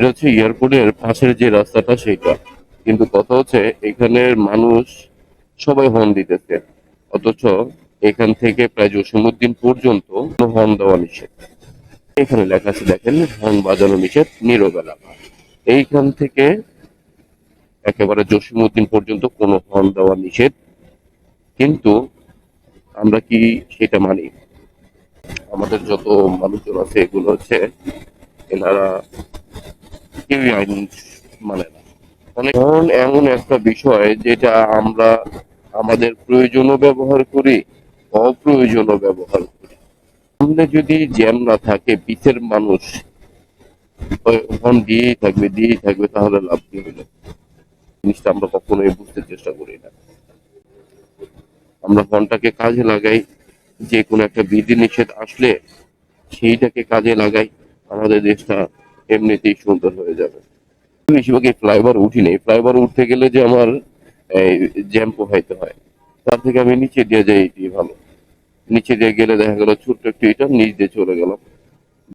এটা হচ্ছে এয়ারপোর্টের পাশের যে রাস্তাটা সেটা কিন্তু কথা হচ্ছে এখানের মানুষ সবাই হর্ন দিতেছে। অথচ এখান থেকে প্রায় জসীমউদ্দিন পর্যন্ত হর্ন দেওয়া নিষেধ। এখানে লেখা আছে, দেখেন হর্ন বাজানো নিষেধ, নিরবেলা। এইখান থেকে একেবারে জসীমউদ্দিন পর্যন্ত কোনো হর্ন দেওয়া নিষেধ। কিন্তু আমরা কি সেটা মানি? আমাদের যত মানুষজন আছে, এগুলো হচ্ছে এনারা কেউই আইন মানে না। অনেক হর্ন এমন একটা বিষয় যেটা আমরা আমাদের প্রয়োজনও ব্যবহার করি অপ্রয়োজনও ব্যবহার করি। সামনে যদি জ্যাম না থাকে পিছের মানুষ হর্ন দিয়েই থাকবে দিয়েই থাকবে তাহলে লাভ কি হলো জিনিসটা আমরা কখনোই বুঝতে চেষ্টা করি না। আমরা হর্নটাকে কাজে লাগাই যে কোনো একটা বিধি নিষেধ আসলে সেইটাকে কাজে লাগাই। আমাদের দেশটা এমনিতেই সুন্দর হয়ে যাবে। বেশিরভাগই ফ্লাইওভার উঠি নেই ফ্লাইওভার উঠতে গেলে যে আমার জ্যাম পোহাইতে হয়। তার থেকে আমি নিচে দিয়ে যাই এটি ভালো। নিচে দিয়ে গেলে দেখা গেল ছোট্ট একটু এটা নিচ দিয়ে চলে গেলাম।